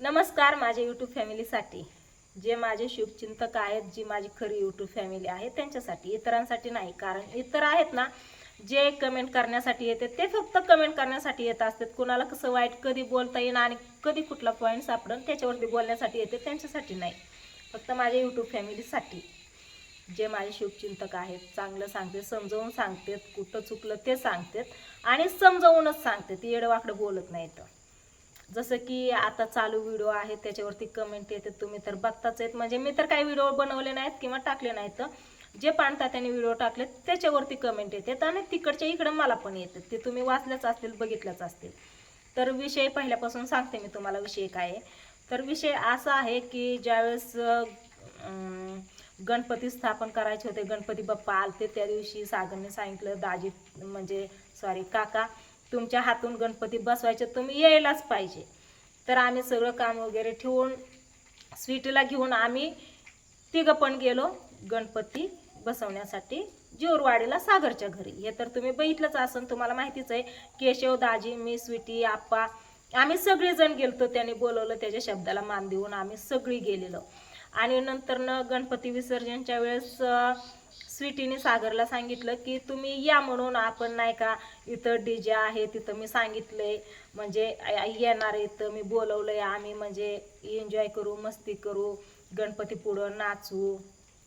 नमस्कार माझ्या यूट्यूब फॅमिलीसाठी जे माझे शुभचिंतक आहेत जी माझी खरी यूट्यूब फॅमिली आहे त्यांच्यासाठी इतरांसाठी नाही कारण इतर आहेत ना जे कमेंट करण्यासाठी येते ते फक्त कमेंट करण्यासाठी येत असतात. कुणाला कसं वाईट कधी बोलता येईल आणि कधी कुठला पॉईंट सापडून त्याच्यावरती बोलण्यासाठी येते त्यांच्यासाठी नाही. फक्त माझ्या यूट्यूब फॅमिलीसाठी जे माझे शुभचिंतक आहेत चांगलं सांगते समजावून सांगतात कुठं चुकलं ते सांगतात आणि समजावूनच सांगतात येडवाकडं बोलत नाहीत. जसं की आता चालू व्हिडिओ आहे त्याच्यावरती कमेंट येते तुम्ही तर बघताच आहेत. म्हणजे मी तर काही व्हिडिओ बनवले नाहीत किंवा टाकले नाहीत. जे पाणता त्यांनी व्हिडिओ टाकले त्याच्यावरती कमेंट येतात आणि तिकडच्या इकडं मला पण येतात ते तुम्ही वाचल्याच असतील बघितल्याच असतील. तर विषय पहिल्यापासून सांगते मी तुम्हाला विषय काय आहे. तर विषय असा आहे की ज्यावेळेस गणपती स्थापन करायचे होते गणपती बाप्पा आलते त्या दिवशी सागरने सांगितलं दाजी म्हणजे सॉरी काका तुमच्या हातून गणपती बसवायचे तुम्ही यायलाच पाहिजे. तर आम्ही सगळं काम वगैरे ठेवून स्वीटीला घेऊन आम्ही तिघं पण गेलो गणपती बसवण्यासाठी जोरवाडीला सागरच्या घरी. हे तर तुम्ही बघितलंच असन तुम्हाला माहितीच आहे केशव दाजी मी स्वीटी आप्पा आम्ही सगळेजण गेलतो त्याने बोलवलं त्याच्या शब्दाला मान देऊन आम्ही सगळी गेलेलो. आणि नंतर न गणपती विसर्जनच्या वेळेस स्वीटीने सागरला सांगितलं की तुम्ही या म्हणून आपण नाही का इथं डी जे आहे तिथं मी सांगितलंय म्हणजे येणार आहे इथं मी बोलवलंय आम्ही म्हणजे एन्जॉय करू मस्ती करू गणपती पुढं नाचू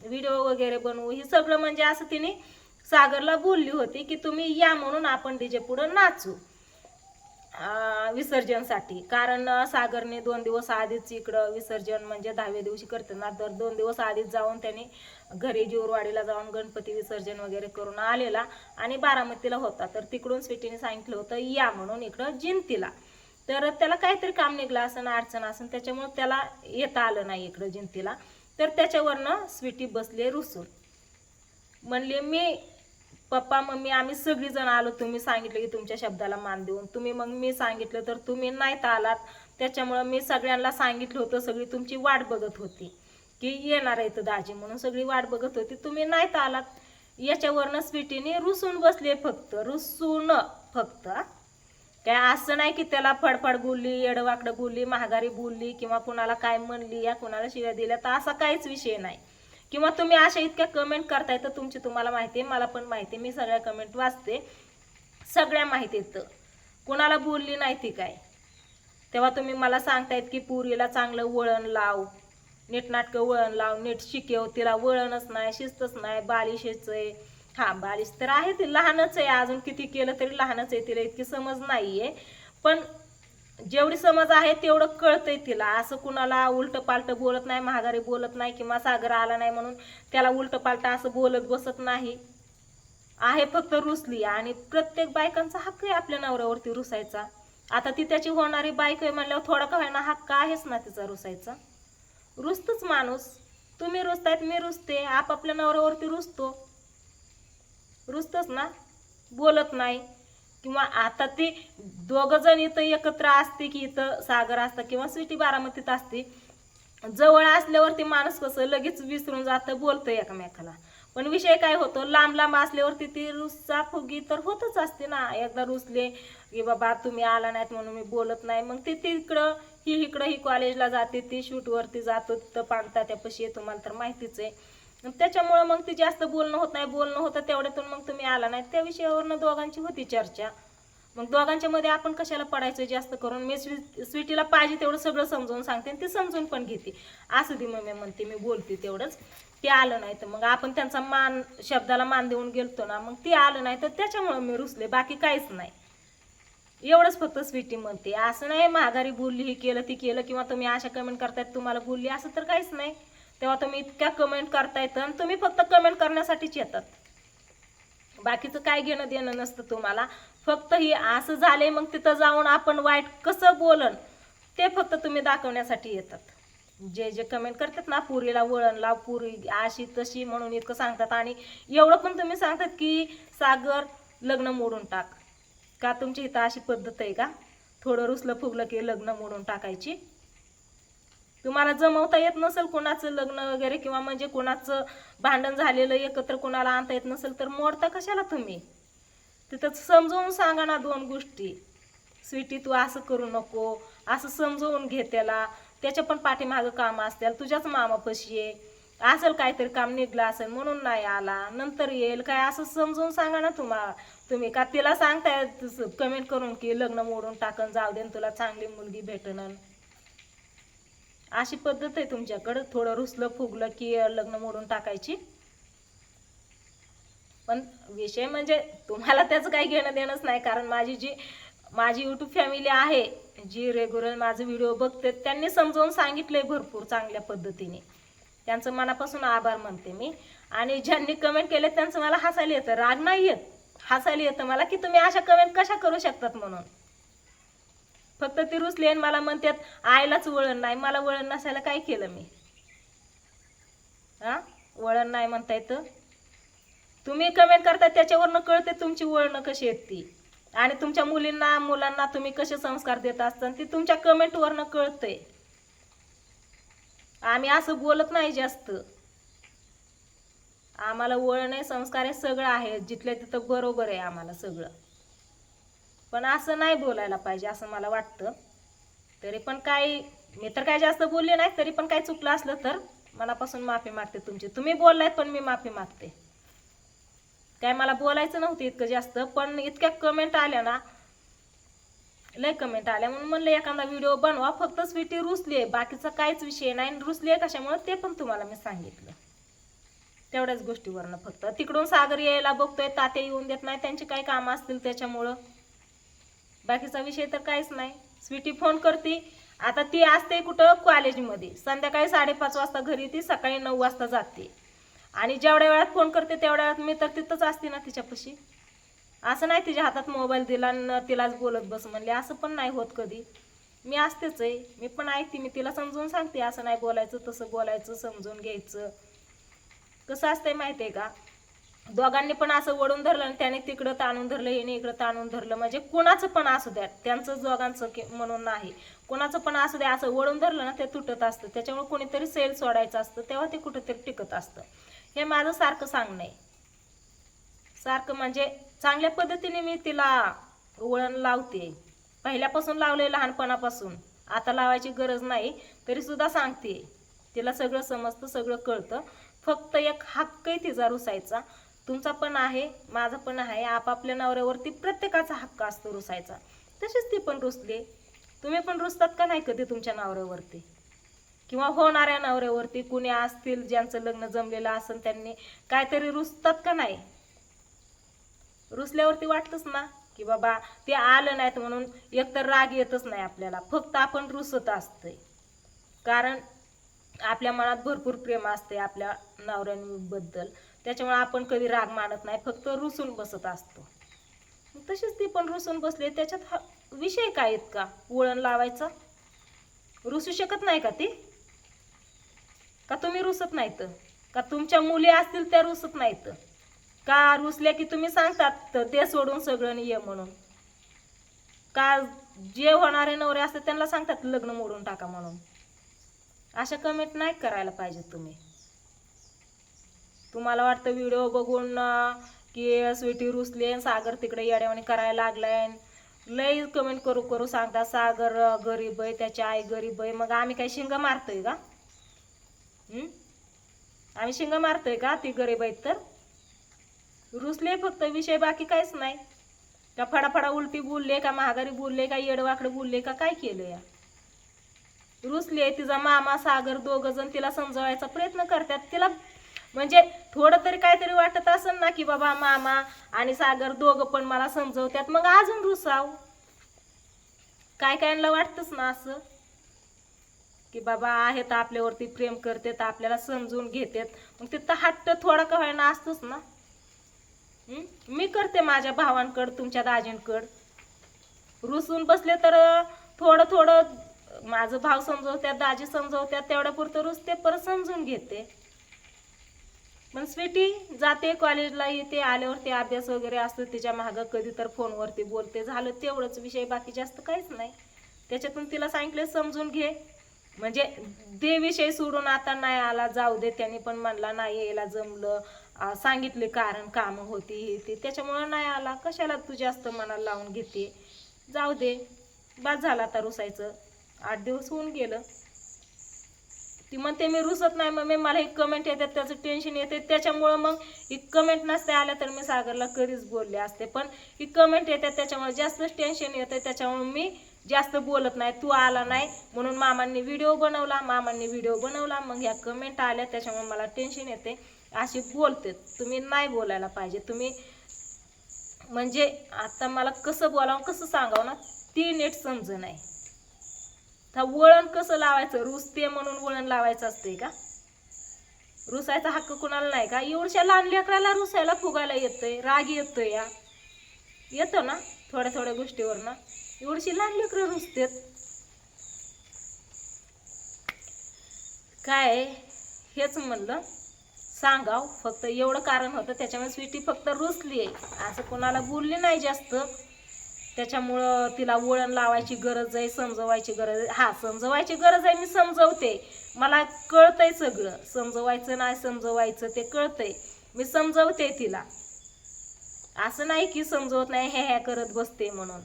व्हिडिओ वगैरे बनवू. हे सगळं म्हणजे असं तिने सागरला बोलली होती की तुम्ही या म्हणून आपण डीजे पुढं नाचू. विसर्जनसाठी. कारण सागरने दोन दिवस आधीच इकडं विसर्जन म्हणजे दहाव्या दिवशी करताना तर दोन दिवस आधीच जाऊन त्यांनी घरी जोरवाडीला जाऊन गणपती विसर्जन वगैरे करून आलेला आणि बारामतीला होता. तर तिकडून स्वीटीने सांगितलं होतं या म्हणून इकडं जिंतीला. तर त्याला काहीतरी काम निघलं असं अडचण असं त्याच्यामुळे त्याला येता आलं नाही इकडं जिंतीला. तर त्याच्यावरनं स्वीटी बसले रुसून. म्हणले मी पप्पा मम्मी आम्ही सगळीजण आलो. तुम्ही सांगितलं की तुमच्या शब्दाला मान देऊन. तुम्ही मग मी सांगितलं तर तुम्ही नाहीत आलात. त्याच्यामुळं मी सगळ्यांना सांगितलं होतं सगळी तुमची वाट बघत होती. की येणार आहे दाजी म्हणून सगळी वाट बघत होती. तुम्ही नाहीत आलात. याच्यावरनं स्वीटीने रुसून बसले फक्त. रुसून फक्त. काय असं नाही की त्याला फडफड बोलली एडवाकडं बोलली महागारी बोलली किंवा कुणाला काय म्हणली या कुणाला शिव्या दिल्या तर असा काहीच विषय नाही. किंवा तुम्ही अशा इतक्या कमेंट करताय तर तुमची तुम्हाला माहिती आहे मला पण माहिती आहे. मी सगळ्या कमेंट वाचते. सगळ्या माहिती आहेत. कुणाला बोलली नाही ती काय? तेव्हा तुम्ही मला सांगतायत की पुरीला चांगलं वळण लाव. नीटनाटकं वळण लाव. नीट शिकेव. तिला वळणच नाही शिस्तच नाही. बालिशच आहे. हा बालिश तर आहे ती. लहानच आहे. अजून किती केलं तरी लहानच आहे तिला. इतकी समज नाही आहे पण जेवढी समज आहे तेवढं कळतंय तिला. असं कुणाला उलट पालट बोलत नाही महागारी बोलत नाही किंवा सागर आला नाही म्हणून त्याला उलट पालट असं बोलत बसत नाही. आहे फक्त रुसली आणि प्रत्येक बायकांचा हक्क आहे आपल्या नवऱ्यावरती रुसायचा. आता ती त्याची होणारी बायक आहे म्हणल्यावर थोडा का व्हायना हक्क आहेच ना तिचा रुसायचा. रुसतच माणूस. तुम्ही रुसतायत मी रुसते. आपापल्या नवऱ्यावरती रुसतो. रुसतच ना. बोलत नाही. किंवा आता ते दोघं जण इथं एकत्र असते की इथं सागर असतं किंवा स्वीटी बारामतीत असते जवळ असल्यावरती माणूस कसं लगेच विसरून जातं बोलतं एकमेकाला. पण विषय काय होतो लांब लांब असल्यावरती ती रुसचा फुगी तर होतच असते ना. एकदा रुसले की बाबा तुम्ही आला नाहीत म्हणून मी बोलत नाही. मग ती तिकडं ही इकडं ही कॉलेजला जाते ती शूटवरती जातो तिथं पाणता त्यापाशी येतो तुम्हाला तर माहितीच आहे. त्याच्यामुळं मग ती जास्त बोलणं होत नाही बोलणं होतं तेवढ्यातून मग तुम्ही आला नाही. त्या विषयावरनं दोघांची होती चर्चा. मग दोघांच्या मध्ये आपण कशाला पडायचं जास्त करून? मी स्वी- स्वीटीला पाहिजे तेवढं सगळं समजून सांगते आणि ती समजून पण घेते. असं ती मम्मी म्हणते मी बोलते तेवढंच. ते आलं नाही तर मग आपण त्यांचा मान शब्दाला मान देऊन गेलतो ना मग ती आलं नाही तर त्याच्यामुळं मी रुसले. बाकी काहीच नाही. एवढंच फक्त स्वीटी म्हणते. असं नाही माघारी बोलली हे केलं ती केलं किंवा तुम्ही अशा कमेंट करतायत तुम्हाला बोलली असं तर काहीच नाही. तेव्हा तुम्ही इतक्या कमेंट करता येतं आणि तुम्ही फक्त कमेंट करण्यासाठीच येतात. बाकीचं काय घेणं देणं नसतं तुम्हाला. फक्त ही असं झालंय मग तिथं जाऊन आपण वाईट कसं बोलन ते फक्त तुम्ही दाखवण्यासाठी येतात. जे जे कमेंट करतात ना पुरीला वळण लाव पुरी अशी तशी म्हणून इतकं सांगतात आणि एवढं पण तुम्ही सांगतात की सागर लग्न मोडून टाक. का तुमची इथं अशी पद्धत आहे का? थोडं रुसलं फुगलं की लग्न मोडून टाकायची. तुम्हाला जमवता येत नसेल कोणाचं लग्न वगैरे किंवा म्हणजे कोणाचं भांडण झालेलं एकत्र कोणाला आणता येत नसेल तर मोडता कशाला तुम्ही? तिथं समजवून सांगा ना दोन गोष्टी. स्वीटी तू असं करू नको. असं समजवून घे त्याला. त्याच्या पण पाठीमागं काम असतील. तुझ्याच मामापशी आहे असेल काहीतरी काम निघलं असेल म्हणून नाही आला. नंतर येईल. काय असं समजून सांगा ना तुम्हा तुम्ही. का तिला सांगताय कमेंट करून की लग्न मोडून टाकन जाऊ दे तुला चांगली मुलगी भेटणं अशी पद्धत आहे तुमच्याकडं. थोडं रुसलं फुगलं की लग्न मोडून टाकायची. पण विषय म्हणजे तुम्हाला त्याचं काही घेणं देणंच नाही कारण माझी जी माझी यूट्यूब फॅमिली आहे जी रेग्युलर माझं व्हिडिओ बघते त्यांनी समजावून सांगितलंय भरपूर चांगल्या पद्धतीने. त्यांचं मनापासून आभार मानते मी. आणि ज्यांनी कमेंट केले त्यांचं मला हसायला येतं. राग नाही येत. हसायला येतं मला की तुम्ही अशा कमेंट कशा करू शकतात म्हणून. फक्त ती रुसली आणि मला म्हणतात आईलाच वळण नाही मला वळण नसायला काय केलं मी? हा? वळण नाही म्हणता येतं तुम्ही कमेंट करता त्याच्यावरनं कळते तुमची वळणं कशी आहेत ती. आणि तुमच्या मुलींना मुलांना तुम्ही कसे संस्कार देत असता ती तुमच्या कमेंटवरनं कळतंय. आम्ही असं बोलत नाही जास्त. आम्हाला वळण आहे संस्कार आहे सगळं आहे जिथल्या तिथं बरोबर आहे आम्हाला सगळं. पण असं नाही बोलायला पाहिजे असं मला वाटतं. तरी पण काही मी तर काय जास्त बोलले नाही तरी पण काही चुकलं असलं तर मनापासून माफी मागते तुमची. तुम्ही बोललायत पण मी माफी मागते. काय मला बोलायचं नव्हतं इतकं जास्त पण इतक्या कमेंट आल्या ना लय कमेंट आल्या. म्हणून म्हणलं एखादा व्हिडिओ बनवा फक्त स्वीटी रुसली आहे. बाकीचा काहीच विषय नाही. रुसली आहे कशामुळे ते पण तुम्हाला मी सांगितलं. तेवढ्याच गोष्टीवरनं फक्त. तिकडून सागर यायला बघतोय तात्या येऊन देत नाही त्यांची काही कामं असतील त्याच्यामुळं. बाकीचा विषय तर काहीच नाही. स्वीटी फोन करते. आता ती असते कुठं? कॉलेजमध्ये संध्याकाळी साडेपाच वाजता घरी ती सकाळी नऊ वाजता जाते. आणि जेवढ्या वेळात फोन करते तेवढ्या वेळात मी तर तिथंच असते ना तिच्यापाशी. असं नाही तिच्या हातात मोबाईल दिला न तिलाच बोलत बस म्हणले. असं पण नाही होत कधी. मी असतेच आहे. मी पण ऐकते. मी तिला समजून सांगते. असं नाही बोलायचं तसं बोलायचं समजून घ्यायचं. कसं असतंय माहिती आहे का? दोघांनी पण असं वळून धरलं आणि त्याने तिकडं ताणून धरलं हिने इकडं ताणून धरलं. म्हणजे कुणाचं पण असू द्या त्यांचं दोघांचं म्हणून नाही. कुणाचं पण असू द्या असं वळून धरलं ना ते तुटत असतं. त्याच्यामुळे कोणीतरी सेल सोडायचं असतं तेव्हा ते कुठेतरी टिकत असतं. हे माझं सारखं सांगणं आहे. सारखं म्हणजे चांगल्या पद्धतीने मी तिला वळण लावते. पहिल्यापासून लावले लहानपणापासून. आता लावायची गरज नाही तरी सुद्धा सांगते. तिला सगळं समजतं सगळं कळतं. फक्त एक हक्क तिचा रुसायचा. तुमचा पण आहे माझा पण आहे आपापल्या नवऱ्यावरती प्रत्येकाचा हक्क असतो रुसायचा. तशीच ती पण रुसले. तुम्ही पण रुसतात का नाही कधी तुमच्या नवऱ्यावरती? किंवा होणाऱ्या नवऱ्यावरती कुणी असतील ज्यांचं लग्न जमलेलं असेल त्यांनी काहीतरी रुसतात का नाही? रुसल्यावरती वाटतच ना की बाबा ते आलं नाहीत म्हणून एकतर राग येतच नाही आपल्याला. फक्त आपण रुसत असतंय. कारण आपल्या मनात भरपूर प्रेम असते आपल्या नवऱ्यांबद्दल. त्याच्यामुळे आपण कधी राग मानत नाही फक्त रुसून बसत असतो. तशीच ती पण रुसून बसली त्याच्यात हा विषय काय आहेत का? वळण लावायचा? रुसू शकत नाही का ती? का तुम्ही रुसत नाहीत? का तुमच्या मुली असतील त्या रुसत नाहीत? का रुसल्या की तुम्ही सांगतात तर ते सोडून सगळं ये म्हणून? का जे होणारे नवरे असतात त्यांना सांगतात लग्न मोडून टाका म्हणून? अशा कमेंट नाही करायला पाहिजे तुम्ही. तुम्हाला वाटतं व्हिडिओ बघून की स्वीटी रुसली सागर तिकडे येड्यावानी करायला लागलाय. लई कमेंट करू करू सांगता सागर गरीब आहे त्याची आई गरीब आहे. मग आम्ही काय शिंग मारतोय का? आम्ही शिंग मारतोय का? ती गरीब आहेत तर? रुसले फक्त विषय बाकी काहीच नाही. का फडाफडा उलटी बोलले का महागारी बोलले का येडवाकडे बोलले का काय केलं या रुसले तिचा मामा सागर दोघ जण तिला समजवायचा प्रयत्न करतात. तिला म्हणजे थोडं तरी काहीतरी वाटत असेल ना की बाबा मामा आणि सागर दोघं पण मला समजवतात मग अजून रुसाव. काय कायला वाटतच ना असं? की बाबा आहेत आपल्यावरती प्रेम करतात आपल्याला समजून घेतात. मग तिथं हट्ट थोडा का व्हायना असतोच ना? मी करते माझ्या भावांकड तुमच्या दाजींकड. रुसून बसले तर थोडं थोडं माझं भाव समजवत्यात दाजी समजवत्यात तेवढ्या पुरतं रुसते परत समजून घेते. पण स्वीटी जाते कॉलेजला येते आल्यावरती अभ्यास वगैरे असतो तिच्या मागं कधी तर फोनवरती बोलते. झालं तेवढंच विषय बाकी जास्त काहीच नाही. त्याच्यातून तिला सांगितलं समजून घे. म्हणजे ते विषय सोडून आता नाही आला जाऊ दे. त्यांनी पण म्हणला नाही यायला जमलं. सांगितले कारण कामं होती हे ते. त्याच्यामुळं नाही आला. कशाला तू जास्त मनाला लावून घेते? जाऊ दे. बाद झाला आता रुसायचं. आठ दिवस होऊन गेलं. ती म्हणते मी रुसत नाही मग मी मला एक कमेंट येतात त्याचं टेन्शन येते. त्याच्यामुळं मग ही कमेंट नसते आल्या तर मी सागरला कधीच बोलले असते. पण ही कमेंट येतात त्याच्यामुळे जास्तच टेन्शन येतं. त्याच्यामुळे मी जास्त बोलत नाही. तू आला नाही म्हणून मामांनी व्हिडिओ बनवला. मामांनी व्हिडिओ बनवला. मग ह्या कमेंट आल्या. त्याच्यामुळे मला टेन्शन येते. अशी बोलते. तुम्ही नाही बोलायला पाहिजे. तुम्ही म्हणजे आता मला कसं बोलावं कसं सांगावं ना ती नीट समज नाही. तर वळण कसं लावायचं? रुसते म्हणून वळण लावायचं असते का? रुसायचा हक्क कुणाला नाही का? एवढ्या लहान लेकराला रुसायला फुगायला येतंय राग येतोय या. येतो ना थोड्या थोड्या गोष्टीवर ना एवढीशी लहान लेकरं रुसतेत. काय हेच म्हणलं. सांगाव. फक्त एवढं कारण होतं त्याच्यामुळे स्वीटी फक्त रुसली आहे असं कोणाला बोलली नाही जास्त. त्याच्यामुळं तिला वळण लावायची गरज आहे समजवायची गरज आहे. हा समजवायची गरज आहे मी समजवते. मला कळतंय सगळं. समजवायचं नाही समजवायचं ते कळतंय. मी समजवते तिला. असं नाही की समजवत नाही हे ह्या करत बसते म्हणून.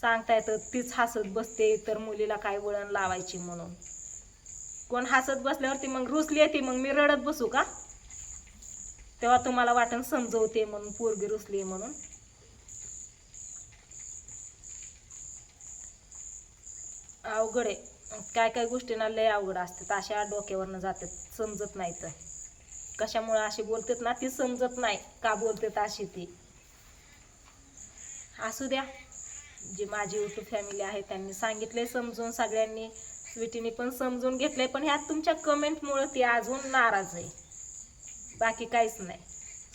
सांगता येतं तीच हसत बसते तर मुलीला काय वळण लावायची म्हणून. कोण हसत बसल्यावरती मग रुसली येते मग मी रडत बसू का? तेव्हा तुम्हाला वाटण समजवते म्हणून पोरगी रुसली म्हणून. अवघड आहे. काय काय गोष्टींना लय अवघड असतात. अशा डोक्यावरनं जातात. समजत नाही तर. कशामुळे अशी बोलतात ना ती समजत नाही. का बोलतात अशी ती? असू द्या. जी माझी युट्यूब फॅमिली आहे त्यांनी सांगितले समजून. सगळ्यांनी स्वीटीने पण समजून घेतलंय. पण ह्यात तुमच्या कमेंटमुळं ती अजून नाराज आहे. बाकी काहीच नाही.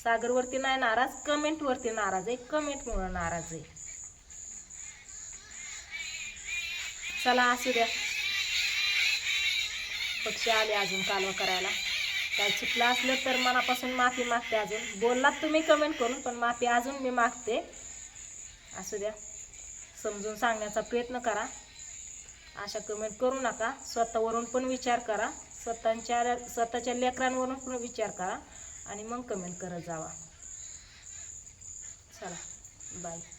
सागरवरती नाही नाराज कमेंटवरती नाराज आहे. कमेंटमुळं नाराज आहे. चला असू द्या. पक्षी आले अजून कालवा करायला. काय चुकलं असलं तर मनापासून माफी मागते अजून. बोललात तुम्ही कमेंट करून पण माफी अजून मी मागते. असू द्या. समजून सांगण्याचा प्रयत्न करा. अशा कमेंट करू नका. स्वतःवरून पण विचार करा. स्वतःच्या स्वतःच्या लेकरांवरून पण विचार करा. आणि मग कमेंट करत जावा. चला. बाय